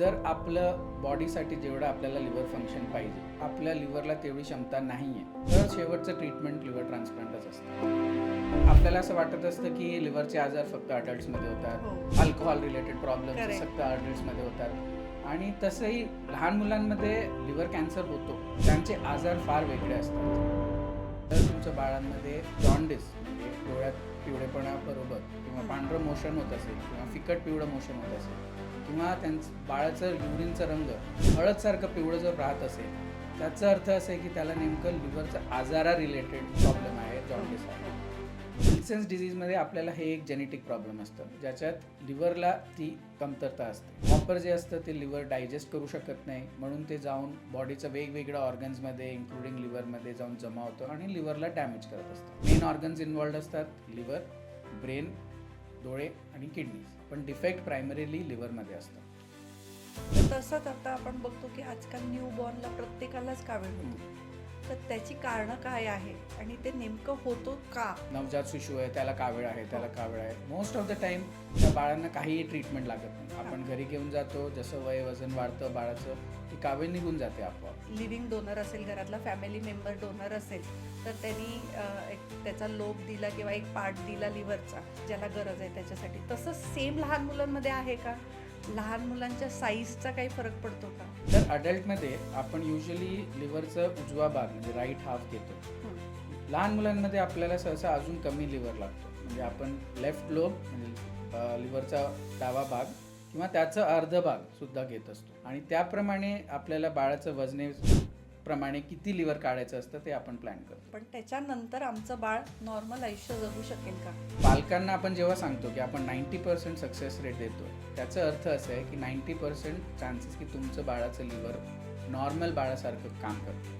जर आपलं बॉडीसाठी जेवढं आपल्याला लिव्हर फंक्शन पाहिजे आपल्या लिव्हरला तेवढी क्षमता नाही आहे तर शेवटचं ट्रीटमेंट लिव्हर ट्रान्सप्लांटच असतं आपल्याला असं वाटत असतं की लिव्हरचे आजार फक्त अडल्ट्समध्ये होतात. Alcohol related problem. फक्त अडल्ट्समध्ये होतात आणि तसंही लहान मुलांमध्ये लिव्हर कॅन्सर होतो त्यांचे आजार फार वेगळे असतात तर तुमच्या बाळांमध्ये जॉन्डिस म्हणजे डोळ्यात पिवळेपणा किंवा पांढरं मोशन होत असेल किंवा फिकट पिवळं मोशन होत असेल किंवा त्यांचं बाळाचं युरिनचा रंग हळदसारखं पिवळं जर राहत असेल त्याचा अर्थ असा आहे की त्याला नेमकं लिव्हरचा आजारा रिलेटेड प्रॉब्लेम आहे जॉन्डिस आहे. विल्सन्स डिझीजमध्ये आपल्याला हे एक जेनेटिक प्रॉब्लेम असतं ज्याच्यात लिव्हरला ती कमतरता असते. कॉपर जे असतं ते लिव्हर डायजेस्ट करू शकत नाही. म्हणून ते जाऊन बॉडीचं वेगवेगळ्या ऑर्गन्समध्ये इन्क्लुडिंग लिव्हरमध्ये जाऊन जमा होतं आणि लिव्हरला डॅमेज करत असतं. मेन ऑर्गन्स इन्वॉल्ड असतात लिव्हर ब्रेन डोळे आणि किडनीज पण डिफेक्ट प्रायमरीली लिव्हरमध्ये असतं. तर तसंच आता आपण बघतो की आजकाल न्यू बॉर्नला प्रत्येकालाच कावीळ होतो. तर त्याची कारणं काय आहे आणि ते नेमकं होतो का? नवजात शिशू आहे त्याला कावीळ आहे त्याला कावीळ आहे. मोस्ट ऑफ द टाइम त्या बाळांना काहीही ट्रीटमेंट लागत नाही. आपण घरी घेऊन जातो जसं वय वजन वाढतं बाळाचं ती कावीळ निघून जाते आपोआप. लिव्हिंग डोनर असेल घरातला फॅमिली मेंबर डोनर असेल तर त्यांनी एक त्याचा लोभ दिला किंवा एक पार्ट दिला लिव्हरचा ज्याला गरज आहे त्याच्यासाठी. तसं सेम लहान मुलांमध्ये आहे का? लहान मुलांच्या साईजचा काही फरक पडतो का? तर अडल्टमध्ये आपण युजली लिव्हरचं उजवा भाग म्हणजे राईट हाफ घेतो. लहान मुलांमध्ये आपल्याला सहसा अजून कमी लिव्हर लागतो. म्हणजे आपण लेफ्ट लोब म्हणजे लिव्हरचा डावा भाग किंवा त्याचं अर्ध भाग सुद्धा घेत असतो. आणि त्याप्रमाणे आपल्याला बाळाचं वजने प्रमाणे किती लिव्हर काढायचं असतं ते आपण प्लॅन करतो. पण त्याच्यानंतर आमचं बाळ नॉर्मल आयुष्य जगू शकेल का? पालकांना आपण जेव्हा सांगतो की आपण नाईन्टी पर्सेंट सक्सेस रेट देतो त्याचा अर्थ असं आहे की नाईन्टी पर्सेंट चान्सेस की तुमचं बाळाचं लिव्हर नॉर्मल बाळासारखं काम करतं.